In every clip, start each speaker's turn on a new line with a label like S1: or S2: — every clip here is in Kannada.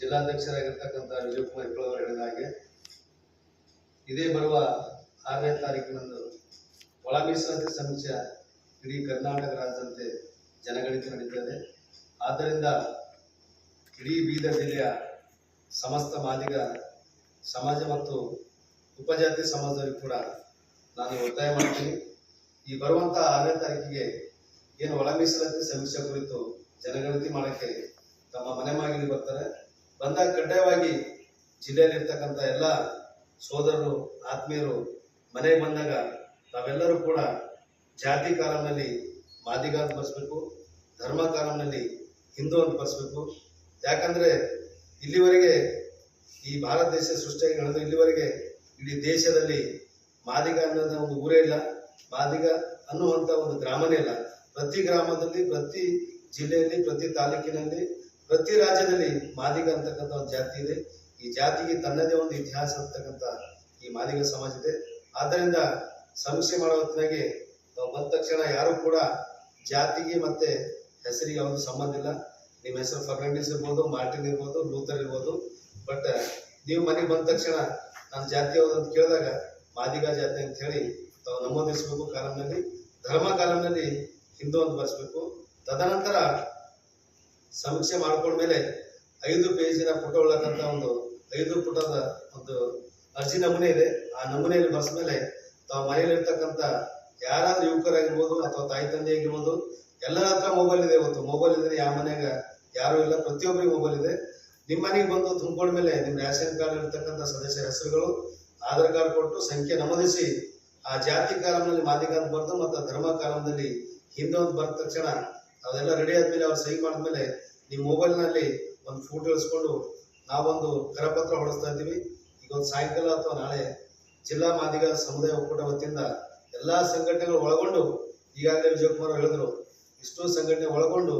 S1: ಜಿಲ್ಲಾಧ್ಯಕ್ಷರಾಗಿರ್ತಕ್ಕಂಥ ವಿಜಯಕುಮಾರ್ ಇಪ್ಪಳ್ ಅವರು ಹೇಳಿದ ಹಾಗೆ, ಇದೇ ಬರುವ ಆರನೇ ತಾರೀಕಿನಂದು ಒಳ ಮೀಸಲಾತಿ ಸಮೀಕ್ಷೆ ಇಡೀ ಕರ್ನಾಟಕ ರಾಜ್ಯದಂತೆ ಜನಗಣತಿ ನಡೀತದೆ. ಆದ್ದರಿಂದ ಇಡೀ ಬೀದರ್ ಜಿಲ್ಲೆಯ ಸಮಸ್ತ ಮಾದಿಗ ಸಮಾಜ ಮತ್ತು ಉಪಜಾತಿ ಸಮಾಜದಲ್ಲಿ ಕೂಡ ನಾನು ಒತ್ತಾಯ ಮಾಡ್ತೀನಿ. ಈ ಬರುವಂತಹ ಆರನೇ ತಾರೀಕಿಗೆ ಏನು ಒಳ ಮೀಸಲಾತಿ ಸಮೀಕ್ಷೆ ಕುರಿತು ಜನಗಣತಿ ಮಾಡೋಕ್ಕೆ ತಮ್ಮ ಮನೆ ಮಾಗಿಲಿ ಬರ್ತಾರೆ. ಬಂದಾಗ ಕಡ್ಡಾಯವಾಗಿ ಜಿಲ್ಲೆಯಲ್ಲಿರ್ತಕ್ಕಂಥ ಎಲ್ಲ ಸೋದರರು, ಆತ್ಮೀಯರು ಮನೆಗೆ ಬಂದಾಗ ತಾವೆಲ್ಲರೂ ಕೂಡ ಜಾತಿ ಕಾಲಂನಲ್ಲಿ ಮಾದಿಗ ಅಂತ ಬರ್ಸ್ಬೇಕು, ಧರ್ಮ ಕಾಲಂನಲ್ಲಿ ಹಿಂದೂ ಅಂತ ಬರ್ಸ್ಬೇಕು. ಯಾಕಂದ್ರೆ ಇಲ್ಲಿವರೆಗೆ ಈ ಭಾರತ ದೇಶ ಸೃಷ್ಟಿಯಾಗಿ ನಡೆದು ಇಲ್ಲಿವರೆಗೆ ಇಡೀ ದೇಶದಲ್ಲಿ ಮಾದಿಗ ಅನ್ನೋದ ಒಂದು ಊರೇ ಇಲ್ಲ. ಮಾದಿಗ ಅನ್ನುವಂಥ ಒಂದು ಗ್ರಾಮನೇ ಇಲ್ಲ. ಪ್ರತಿ ಗ್ರಾಮದಲ್ಲಿ, ಪ್ರತಿ ಜಿಲ್ಲೆಯಲ್ಲಿ, ಪ್ರತಿ ತಾಲೂಕಿನಲ್ಲಿ ಪ್ರತಿ ರಾಜ್ಯದಲ್ಲಿ ಮಾದಿಗ ಅಂತಕ್ಕಂಥ ಒಂದು ಜಾತಿ ಇದೆ. ಈ ಜಾತಿಗೆ ತನ್ನದೇ ಒಂದು ಇತಿಹಾಸ ಅಂತಕ್ಕಂಥ ಈ ಮಾದಿಗ ಸಮಾಜ ಇದೆ. ಆದ್ದರಿಂದ ಸಮೀಕ್ಷೆ ಮಾಡೋ ಹೊತ್ತಿನಾಗೆ ಬಂದ ತಕ್ಷಣ ಯಾರು ಕೂಡ ಜಾತಿಗೆ ಮತ್ತೆ ಹೆಸರಿಗೆ ಯಾವುದು ಸಂಬಂಧ ಇಲ್ಲ. ನಿಮ್ಮ ಹೆಸರು ಫರ್ನಾಂಡಿಸ್ ಇರ್ಬೋದು, ಮಾರ್ಟಿನ್ ಇರ್ಬೋದು, ಲೂಥರ್ ಇರ್ಬೋದು. ಬಟ್ ನೀವು ಮನೆಗೆ ಬಂದ ತಕ್ಷಣ ನನ್ನ ಜಾತಿ ಯಾವುದು ಅಂತ ಕೇಳಿದಾಗ ಮಾದಿಗ ಜಾತಿ ಅಂತ ಹೇಳಿ ತಾವು ನಮೂದಿಸಬೇಕು ಕಾಲಂನಲ್ಲಿ ಧರ್ಮ ಕಾಲಂನಲ್ಲಿ ಹಿಂದೂ ಅಂತ ಬರೆಸ್ಬೇಕು. ತದನಂತರ ಸಮೀಕ್ಷೆ ಮಾಡ್ಕೊಂಡ್ಮೇಲೆ ಐದು ಪೇಜಿನ ಪುಟ ಉಳ್ಳಕ್ಕಂತ ಒಂದು ಐದು ಪುಟದ ಒಂದು ಅರ್ಜಿ ನಮೂನೆ ಇದೆ. ಆ ನಮೂನೆಯಲ್ಲಿ ಬರೆಸ್ಮೇಲೆ ತಾವು ಮನೆಯಲ್ಲಿರ್ತಕ್ಕಂಥ ಯಾರಾದ್ರೂ ಯುವಕರಾಗಿರ್ಬೋದು ಅಥವಾ ತಾಯಿ ತಂದೆ ಆಗಿರ್ಬೋದು, ಎಲ್ಲರ ಹತ್ರ ಮೊಬೈಲ್ ಇದೆ ಇವತ್ತು. ಮೊಬೈಲ್ ಇದ್ರೆ ಯಾವ ಮನೆಯಾಗ ಯಾರು ಇಲ್ಲ. ಪ್ರತಿಯೊಬ್ಬರಿಗೂ ಮೊಬೈಲ್ ಇದೆ. ನಿಮ್ಮ ಮನೆಗೆ ಬಂದು ತುಂಬಿಕೊಂಡ್ಮೇಲೆ ನಿಮ್ಮ ರೇಷನ್ ಕಾರ್ಡ್ ಇರ್ತಕ್ಕಂಥ ಸದಸ್ಯರ ಹೆಸರುಗಳು, ಆಧಾರ್ ಕಾರ್ಡ್ ಕೊಟ್ಟು ಸಂಖ್ಯೆ ನಮೂದಿಸಿ, ಆ ಜಾತಿ ಕಾಲಂನಲ್ಲಿ ಮಾದಿಗ ಅಂತ ಬರ್ದು ಮತ್ತು ಧರ್ಮ ಕಾಲಂನಲ್ಲಿ ಹಿಂದೊಂದು ಅಂತ ತಕ್ಷಣ ಅದೆಲ್ಲ ರೆಡಿ ಆದ್ಮೇಲೆ ಅವ್ರು ಸಹಿ ಮಾಡಿದ್ಮೇಲೆ ನಿಮ್ಮ ಮೊಬೈಲ್ನಲ್ಲಿ ಒಂದು ಫೋಟೋ ಇಳಿಸ್ಕೊಂಡು ನಾವೊಂದು ಕರಪತ್ರ ಹೊಡಿಸ್ತಾ ಇದ್ದೀವಿ. ಈಗ ಒಂದು ಸಾಯಂಕಾಲ ಅಥವಾ ನಾಳೆ ಜಿಲ್ಲಾ ಮಾದಿಗ ಸಮುದಾಯ ಒಕ್ಕೂಟ ವತಿಯಿಂದ ಎಲ್ಲಾ ಸಂಘಟನೆಗಳು ಒಳಗೊಂಡು ಈಗಾಗಲೇ ವಿಜಯಕುಮಾರ್ ಕುಮಾರ್ ಹೇಳಿದ್ರು, ಇಷ್ಟು ಸಂಘಟನೆ ಒಳಗೊಂಡು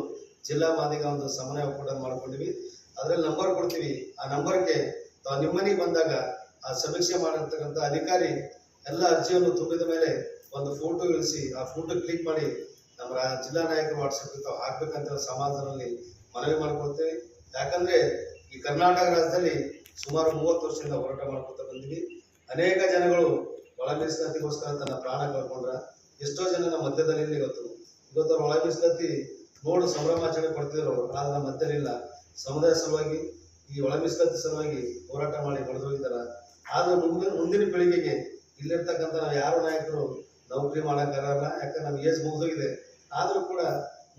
S1: ಜಿಲ್ಲಾ ಮಾದಿಗ ಒಂದು ಸಮನ್ವಯ ಒಕ್ಕೂಟ ಮಾಡ್ಕೊಂಡಿವಿ. ಅದ್ರಲ್ಲಿ ನಂಬರ್ ಕೊಡ್ತೀವಿ. ಆ ನಂಬರ್ಗೆ ತಾವು ನಿಮ್ಮನೆಗೆ ಬಂದಾಗ ಆ ಸಮೀಕ್ಷೆ ಮಾಡಿರ್ತಕ್ಕಂಥ ಅಧಿಕಾರಿ ಎಲ್ಲ ಅರ್ಜಿಯನ್ನು ತುಂಬಿದ ಮೇಲೆ ಒಂದು ಫೋಟೋ ಇಳಿಸಿ ಆ ಫೋಟೋ ಕ್ಲಿಕ್ ಮಾಡಿ ನಮ್ಮ ಜಿಲ್ಲಾ ನಾಯಕರು ವಾಟ್ಸಪ್ ತಾವು ಹಾಕ್ಬೇಕಂತ ಸಮಾಜದಲ್ಲಿ ಮನವಿ ಮಾಡ್ಕೊಳ್ತೇವೆ. ಯಾಕಂದ್ರೆ ಈ ಕರ್ನಾಟಕ ರಾಜ್ಯದಲ್ಲಿ ಸುಮಾರು ಮೂವತ್ತು ವರ್ಷದಿಂದ ಹೋರಾಟ ಮಾಡ್ಕೊತ ಬಂದಿವಿ. ಅನೇಕ ಜನಗಳು ಒಳ ಮೀಸಲಾತಿಗೋಸ್ಕರ ತನ್ನ ಪ್ರಾಣ ಕಳ್ಕೊಂಡ್ರ. ಎಷ್ಟೋ ಜನ ನಮ್ಮ ಮಧ್ಯದಲ್ಲಿ ಇವತ್ತು ಇವತ್ತು ಒಳ ಮೀಸಲಾತಿ ನೋಡು ಸಂಭ್ರಮಾಚರಣೆ ಪಡ್ತಿದ್ರು ಅವರು. ಆದ್ರೆ ನಮ್ಮ ಮಧ್ಯದಲ್ಲಿಲ್ಲ ಸಮುದಾಯ ಸಲುವಾಗಿ ಈ ಒಳ ಮೀಸಲಾತಿ ಸಲುವಾಗಿ ಹೋರಾಟ ಮಾಡಿ ಬೆಳೆದೋಗಿದ್ದಾರ. ಆದ್ರೆ ಮುಂದಿನ ಮುಂದಿನ ಪೀಳಿಗೆಗೆ ಇಲ್ಲಿರ್ತಕ್ಕಂಥ ನಾವು ಯಾರು ನಾಯಕರು ನೌಕರಿ ಮಾಡೋಕ್ಕಾಗಲ್ಲ ಯಾಕಂದ್ರೆ ನಮ್ಗೆ ಏಜ್ ಮುಗಿದೋಗಿದೆ. ಆದ್ರೂ ಕೂಡ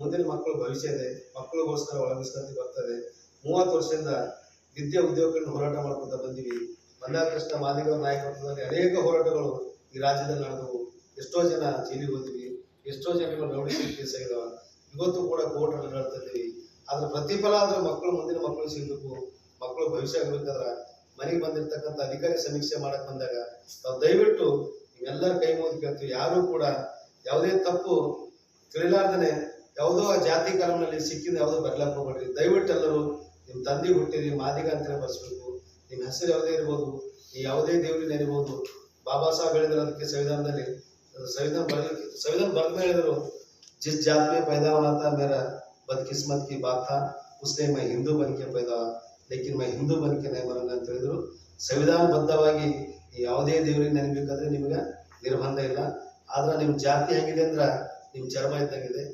S1: ಮುಂದಿನ ಮಕ್ಕಳು ಭವಿಷ್ಯ ಇದೆ. ಮಕ್ಕಳಿಗೋಸ್ಕರ ಒಳ ಮೀಸಲಾತಿ ಬರ್ತದೆ. ಮೂವತ್ತು ವರ್ಷದಿಂದ ವಿದ್ಯಾ ಉದ್ಯೋಗಗಳನ್ನು ಹೋರಾಟ ಮಾಡ್ಕೊತಾ ಬಂದಿವಿ. ಬಂದಾಕೃಷ್ಣ ಮಾದಿಗ ನಾಯಕತ್ವದಲ್ಲಿ ಅನೇಕ ಹೋರಾಟಗಳು ಈ ರಾಜ್ಯದಲ್ಲಿ ನಡೆದವು. ಎಷ್ಟೋ ಜನ ಜೈಲಿಗೆ ಹೋದ್ವಿ. ಎಷ್ಟೋ ಜನಗಳು ರೌಡಿ ಕೇಸ್ ಇವತ್ತು ಕೂಡ ಕೋರ್ಟ್ ನಡೆಸ್ತಾ ಇದ್ದೀವಿ. ಅದ್ರ ಪ್ರತಿಫಲ ಆದ್ರೆ ಮಕ್ಕಳು ಮುಂದಿನ ಮಕ್ಕಳು ಸಿಗಬೇಕು. ಮಕ್ಕಳು ಭವಿಷ್ಯ ಆಗ್ಬೇಕಾದ್ರ ಮನೆಗೆ ಬಂದಿರ್ತಕ್ಕಂಥ ಅಧಿಕಾರಿ ಸಮೀಕ್ಷೆ ಮಾಡಕ್ ಬಂದಾಗ ನಾವು ದಯವಿಟ್ಟು ನೀವೆಲ್ಲರ ಕೈ ಮುಗಿದು ಕೇಳ್ತೀವಿ. ಯಾರು ಕೂಡ ಯಾವುದೇ ತಪ್ಪು ತಿಳಿಲಾರ್ದೇ ಯಾವುದೋ ಜಾತಿ ಕಾಲಮ್ನಲ್ಲಿ ಸಿಕ್ಕಿದ ಯಾವುದೋ ಬರ್ಲಾಕ್ ಹೋಗ್ಬೇಡ್ರಿ. ದಯವಿಟ್ಟು ಎಲ್ಲರೂ ನಿಮ್ಮ ತಂದೆ ಹುಟ್ಟಿರಿ, ಮಾದಿಗ ಅಂತ ಬರ್ಸ್ಬೇಕು. ನಿಮ್ಮ ಹೆಸರು ಯಾವುದೇ ಇರ್ಬೋದು ನೀ ಯಾವುದೇ ದೇವ್ರಿನ ಇರ್ಬೋದು, ಬಾಬಾ ಸಾಹೇಬ್ ಹೇಳಿದ್ರು ಅದಕ್ಕೆ ಸಂವಿಧಾನದಲ್ಲಿ, ಸಂವಿಧಾನ ಬರ್ಲಿಕ್ಕೆ ಸಂವಿಧಾನ ಬರೆದ ಹೇಳಿದ್ರು, ಜಿಸ್ ಜಾತ್ ಮೇ ಪೈದಾ ಮೇರ ಮೇರಾ ಬದ್ಕಿಸ್ಮತ್ ಕಿ ಬಾತ್ ಥಾ, ಉಸ್ನೇ ಮೈ ಹಿಂದೂ ಬನ್ಕೆ ಪೈದಾ ಲೇಕಿನ್ ಮೈ ಹಿಂದೂ ಬನ್ಕೆ ನೈ ಮರಣ ಅಂತ ಸಂವಿಧಾನ ಬದ್ಧವಾಗಿ ಯಾವುದೇ ದೇವ್ರಿಗೆ ನೆನಿಬೇಕಾದ್ರೆ ನಿಮ್ಗೆ ನಿರ್ಬಂಧ ಇಲ್ಲ. ಆದ್ರೆ ನಿಮ್ಮ ಜಾತಿ ಹೇಗಿದೆ ಅಂದ್ರೆ ನಿಮ್ಮ ಚರ್ಮ ಇದ್ದಂಗಿದೆ.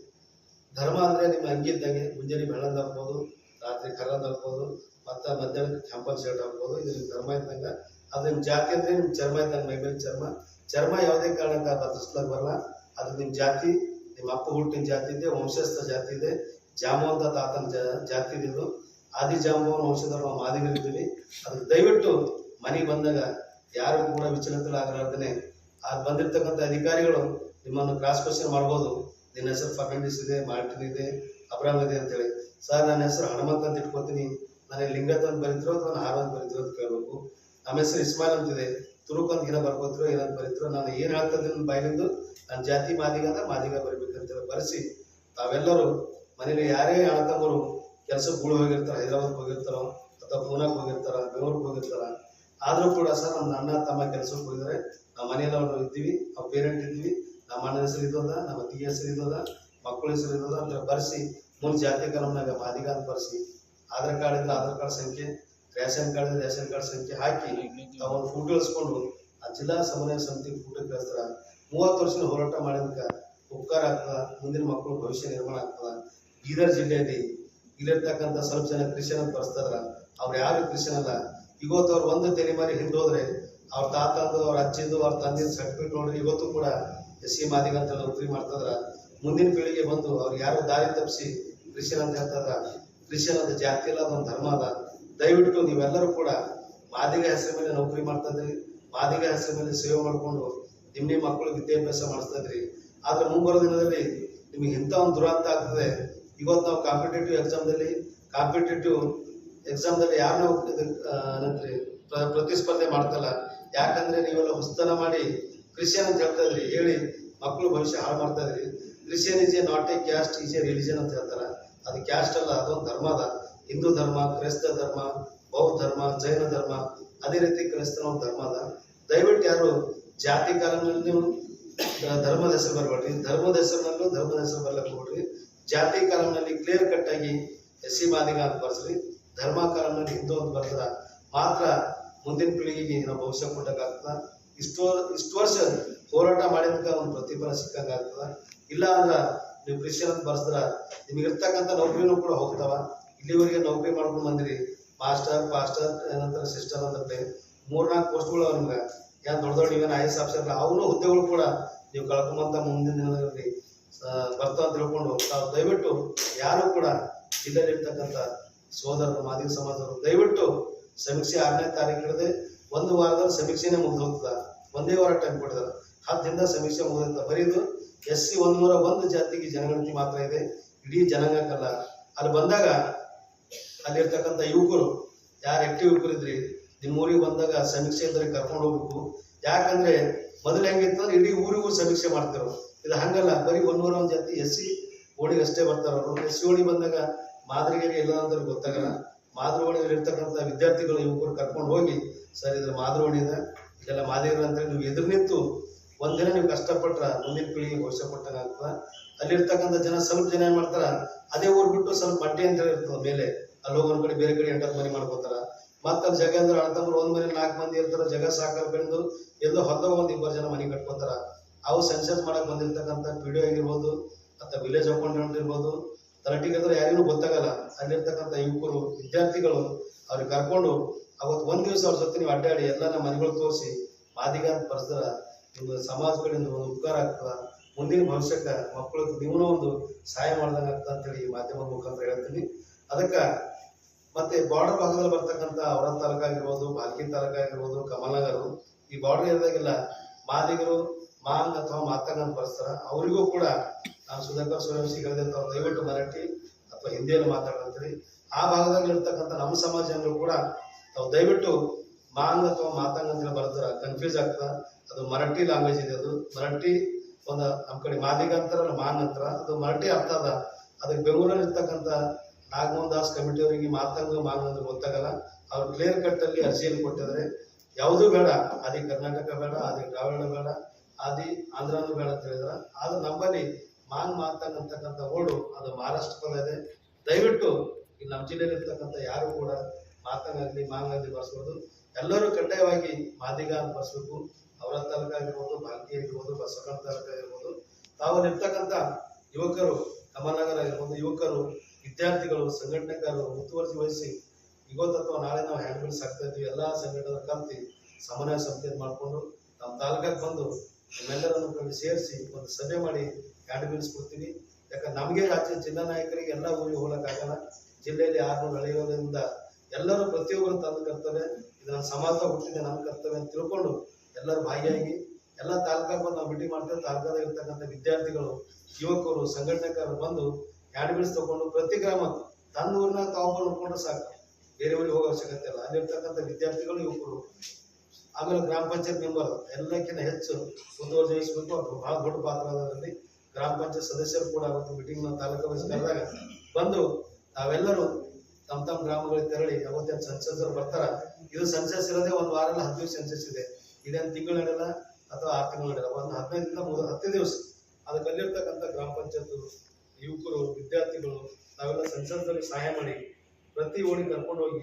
S1: ಧರ್ಮ ಅಂದ್ರೆ ನಿಮ್ಮ ಅಂಗಿ ಇದ್ದಂಗೆ, ಮುಂಜಾನೆ ಬೆಳ್ಳಂದ ಹಾಕ್ಬೋದು ರಾತ್ರಿ ಕಲ್ಲಂದ ಹಾಕ್ಬೋದು ಮತ್ತೆ ಮಧ್ಯಾಹ್ನ ಕೆಂಪಲ್ ಶರ್ಟ್ ಹಾಕ್ಬೋದು, ಇದು ನಿಮ್ಮ ಧರ್ಮ ಇದ್ದಂಗ. ಅದು ನಿಮ್ಮ ಜಾತಿ ಅಂದ್ರೆ ನಿಮ್ಮ ಚರ್ಮ ಇದ್ದಂಗೆ, ಮೈ ಮೇಲೆ ಚರ್ಮ. ಚರ್ಮ ಯಾವುದೇ ಕಾರಣಕ್ಕೆ ಬದಲಿಸ್ಲಕ್ ಬರಲ್ಲ. ಅದು ನಿಮ್ಮ ಜಾತಿ ನಿಮ್ಮ ಅಪ್ಪ ಹುಟ್ಟಿನ ಜಾತಿ ಇದೆ, ವಂಶಸ್ಥ ಜಾತಿ ಇದೆ ಜಾಂಬವಂತ ತಾತನ ಜಾತಿ ಇದೆ ಆದಿ ಜಾಮೋನ್ ವಂಶದವರು ಮಾದಿಗಳಿದ್ದೀವಿ ಅದಕ್ಕೆ ದಯವಿಟ್ಟು ಮನೆಗೆ ಬಂದಾಗ ಯಾರು ಕೂಡ ವಿಚಲಿತರಾಗಲಾರ್ದೇನೆ ಆ ಬಂದಿರ್ತಕ್ಕಂಥ ಅಧಿಕಾರಿಗಳು ನಿಮ್ಮನ್ನು ಕ್ರಾಸ್ ಕ್ವಶನ್ ಮಾಡ್ಬೋದು. ನಿನ್ನ ಹೆಸರು ಫರ್ನಾಂಡಿಸ್ ಇದೆ ಮಾರ್ಟಿನ್ ಇದೆ ಅಬ್ರಾಮ್ ಇದೆ ಅಂತೇಳಿ. ಸರ್ ನನ್ನ ಹೆಸರು ಹನುಮಂತ ಅಂತ ಇಟ್ಕೋತೀನಿ. ನನಗೆ ಲಿಂಗತ್ ಅಂತ ಬರೀತಿರೋ ಅಥವಾ ಹಾರ ಅಂತ ಬರೀತಿರೋ ಅಂತ ಕೇಳಬೇಕು. ನಮ್ಮ ಹೆಸರು ಇಸ್ಮಾಯಿಲ್ ಅಂತಿದೆ ತುರುಕ್ ಅಂತ ಏನೋ ಬರ್ಕೋತಿರೋ, ಏನಂತ ಬರೀತಿರೋ, ನಾನು ಏನು ಹೇಳ್ತದೆ ಬಾಯಿಲಿಂದು ನನ್ನ ಜಾತಿ, ಮಾದಿಗ ಅಂದ್ರೆ ಮಾದಿಗ ಹೇಳಿ ಬರೆಸಿ. ತಾವೆಲ್ಲರೂ ಮನೇಲಿ ಯಾರೇ ಅಣ್ಣತಮ್ಮರು ಕೆಲಸಕ್ಕೆ ಗುಳು ಹೋಗಿರ್ತಾರೆ, ಹೈದರಾಬಾದ್ಗೆ ಹೋಗಿರ್ತಾರೋ, ಅಥವಾ ಪೂನಾಗೆ ಹೋಗಿರ್ತಾರ, ಬೆಂಗಳೂರಿಗೆ ಹೋಗಿರ್ತಾರ, ಆದರೂ ಕೂಡ ಸರ್ ನನ್ನ ಅಣ್ಣ ತಮ್ಮ ಕೆಲಸಕ್ಕೆ ಹೋಗಿದ್ದಾರೆ. ನಾವು ಮನೆಯಲ್ಲಿ ಅವರು ಇದ್ದೀವಿ. ನಾವು ಪೇರೆಂಟ್ ಇದ್ದೀವಿ. ನಮ್ಮ ಅಣ್ಣನ ಹೆಸರು ನಮ್ಮ ಅತ್ತಿಗೆ ಹೆಸರು ಇದ್ದದ, ಮಕ್ಕಳ ಅಂತ ಬರ್ಸಿ, ಮೂರು ಜಾತಿ ಕಲಮ್ನಾಗ ಮಾದಿಗ ಅಂತ ಬರ್ಸಿ, ಆಧಾರ್ ಕಾರ್ಡ್ ಇದ್ರೆ ಆಧಾರ್ ಕಾರ್ಡ್ ಸಂಖ್ಯೆ, ರೇಷನ್ ಕಾರ್ಡ್ ಇದ್ರೆ ರೇಷನ್ ಕಾರ್ಡ್ ಸಂಖ್ಯೆ ಹಾಕಿ, ತಾವೊಂದು ಫೋಟೋ ಇಳಿಸ್ಕೊಂಡು, ಆ ಜಿಲ್ಲಾ ಸಮನ್ವಯ ಸಮಿತಿ ಫೋಟೋ ಕಳಿಸ್ತಾರ. ಮೂವತ್ತು ವರ್ಷದ ಹೋರಾಟ ಮಾಡಿದ್ಕ ಉಪಕಾರ ಆಗ್ತದ, ಮುಂದಿನ ಮಕ್ಕಳು ಭವಿಷ್ಯ ನಿರ್ಮಾಣ ಆಗ್ತದ. ಬೀದರ್ ಜಿಲ್ಲೆಯಲ್ಲಿ ಇಲ್ಲಿರ್ತಕ್ಕಂಥ ಸ್ವಲ್ಪ ಜನ ಕ್ರಿಶ್ಚಿಯನ್ ಅಂತ ಬರ್ಸ್ತಾರ. ಅವ್ರು ಯಾರು ಕ್ರಿಶ್ಚಿಯನ್ ಅಲ್ಲ. ಇವತ್ತು ಅವ್ರು ಒಂದು ತಲೆಮಾರಿ ಹಿಂದೆ ಹೋದ್ರೆ, ಅವ್ರ ತಾತಂದು, ಅವ್ರ ಅಜ್ಜಿಂದು, ಅವ್ರ ತಂದಿದ್ದು ಸರ್ಟಿಫಿಕೇಟ್ ನೋಡ್ರಿ, ಇವತ್ತು ಕೂಡ ಎಸ್ ಸಿ ಮಾದಿಗ ಅಂತ ನೌಕರಿ ಮಾಡ್ತದ್ರ, ಮುಂದಿನ ಪೀಳಿಗೆ ಬಂದು ಅವ್ರು ಯಾರು ದಾರಿ ತಪ್ಪಿಸಿ ಕ್ರಿಶ್ಚಿಯನ್ ಅಂತ ಹೇಳ್ತಾರ ಕ್ರಿಶ್ಚಿಯನ್ ಅಂತ ಜಾತಿ ಅಲ್ಲ, ಅದೊಂದು ಧರ್ಮ ಅದ ದಯವಿಟ್ಟು ನೀವೆಲ್ಲರೂ ಕೂಡ ಮಾದಿಗ ಹೆಸರು ಮೇಲೆ ನೌಕರಿ ಮಾಡ್ತಾ ಇದ್ರಿ, ಮಾದಿಗ ಹೆಸರು ಮೇಲೆ ಸೇವೆ ಮಾಡಿಕೊಂಡು ನಿಮ್ಮ ನಿಮ್ಮ ಮಕ್ಕಳು ವಿದ್ಯಾಭ್ಯಾಸ ಮಾಡಿಸ್ತಾ ಇದ್ರಿ. ಆದ್ರೆ ಮುಂಬರೋ ದಿನದಲ್ಲಿ ನಿಮಗೆ ಇಂಥ ಒಂದು ದುರಂತ ಆಗ್ತದೆ. ಇವತ್ತು ನಾವು ಕಾಂಪಿಟೇಟಿವ್ ಎಕ್ಸಾಮ್ದಲ್ಲಿ ಕಾಂಪಿಟೇಟಿವ್ ಎಕ್ಸಾಮ್ದಲ್ಲಿ ಏನಂತ್ರಿ, ಪ್ರ- ಪ್ರತಿಸ್ಪರ್ಧೆ ಮಾಡ್ತಲ್ಲ. ಯಾಕಂದ್ರೆ ನೀವೆಲ್ಲ ಹೊಸ್ತನ ಮಾಡಿ ಕ್ರಿಶ್ಚಿಯನ್ ಅಂತ ಹೇಳ್ತಾ ಇದ್ರಿ, ಹೇಳಿ ಮಕ್ಕಳು ಭವಿಷ್ಯ ಹಾಳು ಮಾಡ್ತಾ ಇದ್ರಿ. Christian is a not a caste is a religion ಅಂತ ಹೇಳ್ತಾರೆ. ಅದು ಕ್ಯಾಸ್ಟ್ ಅಲ್ಲ ಅದೊಂದು ಧರ್ಮ ಅದ ಹಿಂದೂ ಧರ್ಮ, ಕ್ರೈಸ್ತ ಧರ್ಮ, ಬೌದ್ಧ ಧರ್ಮ, ಜೈನ ಧರ್ಮ, ಅದೇ ರೀತಿ ಕ್ರೈಸ್ತನ ಒಂದು ಧರ್ಮ ಅದ. ದಯವಿಟ್ಟು ಯಾರು ಜಾತಿ ಧ- ಧರ್ಮದ ಹೆಸರು ಬರಬೇಡ್ರಿ. ಧರ್ಮದ ಹೆಸರಿನಲ್ಲೂ ಧರ್ಮದ ಹೆಸರು ಬರ್ಲಕ್ಕೆ ಹೋಗ್ರಿ ಜಾತಿ ಕಾಲಂನಲ್ಲಿ ಕ್ಲಿಯರ್ ಕಟ್ ಆಗಿ ಎಸ್ ಮಾದಿಗ ಅಂತ ಬರ್ಸ್ರಿ. ಧರ್ಮ ಕಾಲಂನಲ್ಲಿ ಹಿಂದೂ ಅಂತ ಬರ್ತದ ಮಾತ್ರ ಮುಂದಿನ ಪೀಳಿಗೆಗೆ ನಾವು ಭವಿಷ್ಯ ಕೊಡಕ್ಕಾಗ್ತದ ಇಷ್ಟು ಇಷ್ಟು ವರ್ಷ ಹೋರಾಟ ಮಾಡಿದಕ್ಕೆ ಒಂದು ಪ್ರತಿಫಲ ಸಿಕ್ಕಂಗಾಗ್ತದ? ಇಲ್ಲ ಅಂದ್ರ ನೀವು ಕ್ರಿಶ್ಚಿಯನ್ ಅಂತ ಬರ್ಸಿದ್ರ, ನಿಮ್ಗೆ ಇರ್ತಕ್ಕಂಥ ನೌಕರಿನೂ ಕೂಡ ಹೋಗ್ತಾವ. ಇಲ್ಲಿವರೆಗೆ ನೌಕರಿ ಮಾಡ್ಕೊಂಡು ಬಂದಿರಿ, ಮಾಸ್ಟರ್, ಪಾಸ್ಟರ್, ಏನಂತಾರೆ ಸಿಸ್ಟರ್ ಅಂತ ಮೂರ್ನಾಲ್ಕು ಪೋಸ್ಟ್ಗಳು ನಿಮ್ಗೆ. ಯಾವ ದೊಡ್ಡ ದೊಡ್ಡ ಇವೇನು ಐ ಎಸ್ ಆಫೀಸರ್ ಅವನು ಹುದ್ದೆಗಳು ಕೂಡ ನೀವು ಕಳ್ಕೊಂಬಂತ ಮುಂದಿನ ದಿನದಲ್ಲಿ ಬರ್ತಾವ ಅಂತ ತಿಳ್ಕೊಂಡು ತಾವು ದಯವಿಟ್ಟು ಯಾರು ಕೂಡ ಜಿಲ್ಲೆಯಲ್ಲಿರ್ತಕ್ಕಂಥ ಸೋದರರು, ಮಾದಿಗ ಸಮಾಜದವರು, ದಯವಿಟ್ಟು ಸಮೀಕ್ಷೆ ಆರನೇ ತಾರೀಕು ಹಿಡಿದು ಒಂದು ವಾರದಲ್ಲಿ ಸಮೀಕ್ಷೆನೇ ಮುಗಿದು ಹೋಗ್ತದ ಒಂದೇ ವಾರ ಟೈಮ್ ಕೊಟ್ಟಿದ್ದಾರೆ. ಹತ್ತು ದಿನದ ಸಮೀಕ್ಷೆ ಮುಗಿದಂತ ಬರೀದು ಎಸ್ ಸಿ ಒಂದು ನೂರ ಒಂದು ಜಾತಿಗೆ ಜನಗಣತಿ ಮಾತ್ರ ಇದೆ. ಇಡೀ ಜನಾಂಗಕ್ಕಲ್ಲ. ಅಲ್ಲಿ ಬಂದಾಗ ಅಲ್ಲಿರ್ತಕ್ಕಂಥ ಯುವಕರು ಯಾರು ಆಕ್ಟಿವ್ ಯುವಕರು ಇದ್ರಿ ನಿಮ್ಮ ಊರಿಗೆ ಬಂದಾಗ ಸಮೀಕ್ಷೆ ಇದ್ರೆ ಕರ್ಕೊಂಡು ಹೋಗ್ಬೇಕು. ಯಾಕಂದ್ರೆ ಮೊದಲು ಹೆಂಗಿತ್ತು ಅಂದ್ರೆ ಇಡೀ ಊರಿಗೂ ಸಮೀಕ್ಷೆ ಮಾಡ್ತಿರೋ ಇದು ಹಂಗಲ್ಲ. ಬರೀ ಒಂದೂರ ಒಂದು ಜಾತಿ ಎಸ್ ಸಿ ಓಣಿಗೆ ಅಷ್ಟೇ ಬರ್ತಾರ ಅವರು. ಎಸ್ ಸಿ ಓಣಿ ಬಂದಾಗ ಮಾದರಿಗೇರಿ ಇಲ್ಲ ಅಂದ್ರೆ ಗೊತ್ತಾಗಲ್ಲ. ಮಾದರವಾಣಿಯಲ್ಲಿ ಇರ್ತಕ್ಕಂಥ ವಿದ್ಯಾರ್ಥಿಗಳು, ಯುವಕರು ಕರ್ಕೊಂಡು ಹೋಗಿ, ಸರ್ ಇದ್ರ ಮಾದರಿ ಇದೆ. ಇದೆಲ್ಲ ಮಾದೇವರು ಅಂತೇಳಿ ನೀವು ಎದುರು ನಿಂತು ಒಂದಿನ ನೀವು ಕಷ್ಟಪಟ್ರ ಮುಂದಿನ ಪೀಳಿಗೆ ಭವಿಷ್ಯ ಕೊಟ್ಟಂಗ ಆಗ್ತದ. ಅಲ್ಲಿರ್ತಕ್ಕಂಥ ಜನ ಸ್ವಲ್ಪ ಜನ ಏನು ಮಾಡ್ತಾರ, ಅದೇ ಊರು ಬಿಟ್ಟು ಸ್ವಲ್ಪ ಬಟ್ಟೆ ಅಂತ ಹೇಳಿರ್ತದ ಮೇಲೆ. ಅಲ್ಲಿ ಕಡೆ ಬೇರೆ ಕಡೆ ಎಂಟತ್ತು ಮನೆ ಮಾಡ್ಕೋತಾರ. ಮತ್ತೆ ಅಲ್ಲಿ ಜಗ ಅಂದ್ರೆ ಅಣ್ಣತಮ್ಮರು ಒಂದ್ ಮನೆ ನಾಲ್ಕು ಮಂದಿ ಇರ್ತಾರ, ಜಗ ಸಾಕಲ್ ಬೆಂದು ಎಲ್ಲೋ ಹೊಲ್ದಾಗ ಒಂದ್ ಇಬ್ಬರು ಜನ ಮನೆ ಕಟ್ಕೋತಾರ. ಅವು ಸೆನ್ಸಸ್ ಮಾಡಕ್ ಬಂದಿರ್ತಕ್ಕಂಥ ಪಿ ಡಿ ಆಗಿರ್ಬೋದು ಅಥವಾ ವಿಲೇಜ್ ಅಕೌಂಟೆಂಟ್ ಇರ್ಬೋದು ತರಟಿಗೆ ಅಂದ್ರೆ ಯಾರಿಗೂ ಗೊತ್ತಾಗಲ್ಲ. ಅಲ್ಲಿರ್ತಕ್ಕಂಥ ಯುವಕರು, ವಿದ್ಯಾರ್ಥಿಗಳು ಅವ್ರಿಗೆ ಕರ್ಕೊಂಡು ಅವತ್ತು ಒಂದ್ ದಿವಸ ಅವ್ರ ಜೊತೆ ನೀವು ಅಡ್ಡಾಡಿ ಎಲ್ಲ ನಮ್ಮ ಮನೆಗಳು ತೋರಿಸಿ ಮಾದಿಗ ಅಂತ ಬರ್ಸಿದ್ರ ನಿಮ್ಮ ಸಮಾಜ ಒಂದು ಉಪಕಾರ ಆಗ್ತದ, ಮುಂದಿನ ಭವಿಷ್ಯಕ್ಕೆ ಮಕ್ಕಳಿಗೆ ನೀವು ಒಂದು ಸಹಾಯ ಮಾಡ್ದಂಗೆ ಆಗ್ತದೆ ಅಂತೇಳಿ ಈ ಮಾಧ್ಯಮದ ಮುಖಾಂತರ ಹೇಳ್ತೀನಿ. ಅದಕ್ಕ ಮತ್ತೆ ಬಾರ್ಡರ್ ಭಾಗದಲ್ಲಿ ಬರ್ತಕ್ಕಂಥ ಅವರ ತಾಲೂಕು ಆಗಿರ್ಬೋದು ಬಾಲ್ಕಿ ತಾಲೂಕು ಆಗಿರ್ಬೋದು, ಕಮಲನಗರ, ಈ ಬಾರ್ಡರ್ ಏರಿಯಾದಾಗೆಲ್ಲ ಮಾದಿಗರು, ಮಾಂಗ್ ಅಥವಾ ಮಾತಂಗ್ ಅಂತ ಬರ್ಸ್ತಾರ ಅವರಿಗೂ ಕೂಡ ನಾವು ಸುಧಾಕರ್ ಸೂರ್ಯವಂಶಿ ಅಂತ ದಯವಿಟ್ಟು ಮರಾಠಿ ಅಥವಾ ಹಿಂದಿಯಲ್ಲಿ ಮಾತಾಡಂತೀರಿ ಆ ಭಾಗದಲ್ಲಿ ಇರ್ತಕ್ಕಂಥ ನಮ್ಮ ಸಮಾಜ ಜನರು ಕೂಡ ತಾವು ದಯವಿಟ್ಟು ಮಾಂಗ್ ಅಥವಾ ಮಾತಾಂಗ್ ಅಂತ ಬರ್ತಾರ ಕನ್ಫ್ಯೂಸ್ ಆಗ್ತಾ ಅದು ಮರಾಠಿ ಲ್ಯಾಂಗ್ವೇಜ್ ಇದೆ ಅದು. ಮರಾಠಿ ಒಂದು ನಮ್ಮ ಕಡೆ ಮಾದಿಗ ಅಂತಾರಲ್ಲ, ಮಾಂಗ್ ಅಂತಾರ. ಅದು ಮರಾಠಿ ಅರ್ಥ ಅದ. ಅದಕ್ಕೆ ಬೆಂಗಳೂರಲ್ಲಿ ಇರ್ತಕ್ಕಂಥ ನಾಗಮೋಹನ್ ದಾಸ್ ಕಮಿಟಿ ಅವರಿಗೆ ಮಾತಂಗ, ಮಾಂಗ್ ಅಂದ್ರೆ ಗೊತ್ತಾಗಲ್ಲ. ಅವ್ರು ಕ್ಲಿಯರ್ ಕಟ್ ಅಲ್ಲಿ ಅರ್ಜಿಯಲ್ಲಿ ಕೊಟ್ಟಿದ್ದಾರೆ. ಯಾವುದೂ ಬೇಡ. ಆದಿ ಕರ್ನಾಟಕ ಬೇಡ, ಆದಿ ದ್ರಾವಿಡ ಬೇಡ, ಆದಿ ಆಂಧ್ರನೂ ಬೇಡ ಅಂತ ಹೇಳಿದ್ರ. ಆದ್ರೆ ನಮ್ಮಲ್ಲಿ ಮಾಂಗ್, ಮಾತಂಗ್ ಅಂತಕ್ಕಂಥ ಓಡು ಅದು ಮಹಾರಾಷ್ಟ್ರ ಪದ ಇದೆ. ದಯವಿಟ್ಟು ಇಲ್ಲಿ ನಮ್ಮ ಜಿಲ್ಲೆಯಲ್ಲಿ ಇರ್ತಕ್ಕಂಥ ಯಾರು ಕೂಡ ಮಾತಂಗಾಗ್ಲಿ ಮಾಂಗ್ ಆಗಲಿ ಬರ್ಸ್ಬೋದು. ಎಲ್ಲರೂ ಕಡ್ಡಾಯವಾಗಿ ಮಾದಿಗ ಅಂತ ಬರ್ಸ್ಬೇಕು. ಅವರ ತಾಲೂಕ ಆಗಿರ್ಬೋದು ಭಾಗ್ಯ ಆಗಿರ್ಬೋದು ಬಸವಕಂಡ ತಾಲೂಕ ಆಗಿರ್ಬೋದು. ಯುವಕರು, ಕಮಲನಗರ ಆಗಿರ್ಬೋದು, ಯುವಕರು, ವಿದ್ಯಾರ್ಥಿಗಳು ಸಂಘಟನೆಕಾರರು ಮುತುವರ್ಜಿ ವಹಿಸಿ ಇವತ್ತು ಅಥವಾ ನಾಳೆ ನಾವು ಹ್ಯಾಂಡ್ ಬಿಲ್ಸ್ ಆಗ್ತಾ ಇದ್ವಿ ಎಲ್ಲ ಸಂಘಟನೆ ಕಲ್ತಿ ಸಮನ್ವಯ ಸಮಿತಿಯನ್ನು ಮಾಡಿಕೊಂಡು ನಮ್ಮ ತಾಲೂಕಾಗ ಬಂದು ನಿಮ್ಮೆಲ್ಲರನ್ನು ಸೇರಿಸಿ ಒಂದು ಸಭೆ ಮಾಡಿ ಹ್ಯಾಂಡ್ ಬಿಲ್ಸ್ ಕೊಡ್ತೀವಿ. ಯಾಕಂದ್ರೆ ನಮಗೆ ರಾಜ್ಯದ ಜಿಲ್ಲಾ ನಾಯಕರಿಗೆ ಎಲ್ಲ ಊರಿಗೆ ಹೋಗೋಕ್ಕಾಗಲ್ಲ ಜಿಲ್ಲೆಯಲ್ಲಿ ಆರು ಅಳೆಯೋದ್ರಿಂದ ಎಲ್ಲರೂ ಪ್ರತಿಯೊಬ್ಬರು ತಂದು ಕರ್ತವ್ಯ. ಇದನ್ನು ಸಮಾಜ ಹುಟ್ಟಿದೆ ನನ್ನ ಕರ್ತವ್ಯ ಅಂತ ತಿಳ್ಕೊಂಡು ಎಲ್ಲರೂ ಭಾಗಿಯಾಗಿ ಎಲ್ಲ ತಾಲೂಕಾಗ ನಾವು ಮೀಟಿಂಗ್ ಮಾಡ್ತೇವೆ. ತಾಲೂಕಾದ ಇರ್ತಕ್ಕಂಥ ವಿದ್ಯಾರ್ಥಿಗಳು, ಯುವಕರು, ಸಂಘಟನೆಕಾರರು ಬಂದು ಹ್ಯಾಂಡ್ ಬಿಲ್ಸ್ ತಗೊಂಡು ಪ್ರತಿ ಗ್ರಾಮ ತನ್ನ ಊರಿನ ತಾವು ನೋಡ್ಕೊಂಡ್ರೆ ಸಾಕು. ಬೇರೆ ಊರಿಗೆ ಹೋಗೋ ಅವಶ್ಯಕತೆ ಇಲ್ಲ. ಅಲ್ಲಿರ್ತಕ್ಕಂಥ ವಿದ್ಯಾರ್ಥಿಗಳು, ಯುವಕರು, ಆಮೇಲೆ ಗ್ರಾಮ ಪಂಚಾಯತ್ ಮೆಂಬರ್ ಎಲ್ಲಕ್ಕಿಂತ ಹೆಚ್ಚು ಮುಂದುವರಿಸಬೇಕು ಅದು ಬಹಳ ದೊಡ್ಡ ಪಾತ್ರ ಅದರಲ್ಲಿ. ಗ್ರಾಮ ಪಂಚಾಯತ್ ಸದಸ್ಯರು ಕೂಡ ಮೀಟಿಂಗ್ ತಾಲೂಕು ವಹಿಸಿ ಕರೆದಾಗ ಬಂದು ನಾವೆಲ್ಲರೂ ತಮ್ಮ ತಮ್ಮ ಗ್ರಾಮಗಳಿಗೆ ತೆರಳಿ ಅವತ್ತೇನು ಸೆನ್ಸಸ್ ಬರ್ತಾರ, ಇದು ಸೆನ್ಸಸ್ ಇರೋದೇ ಒಂದು ವಾರ ಅಲ್ಲ ದಿವಸ ಸೆನ್ಸಸ್ ಇದೆ. ಇದೇನು ತಿಂಗಳು ನಡೆಯಲ್ಲ ಅಥವಾ ಆರು ತಿಂಗಳು ನಡೆಯಲ್ಲ ಒಂದು ಹದಿನೈದರಿಂದ ಮೂರು, ಹತ್ತು ದಿವಸ. ಅದಕ್ಕೆ ಅಲ್ಲಿರ್ತಕ್ಕಂಥ ಗ್ರಾಮ ಪಂಚಾಯತ್ ಯುವಕರು, ವಿದ್ಯಾರ್ಥಿಗಳು, ನಾವೆಲ್ಲ ಸೆನ್ಸಸ್ದಲ್ಲಿ ಸಹಾಯ ಮಾಡಿ, ಪ್ರತಿ ಓಣಿ ಕರ್ಕೊಂಡು ಹೋಗಿ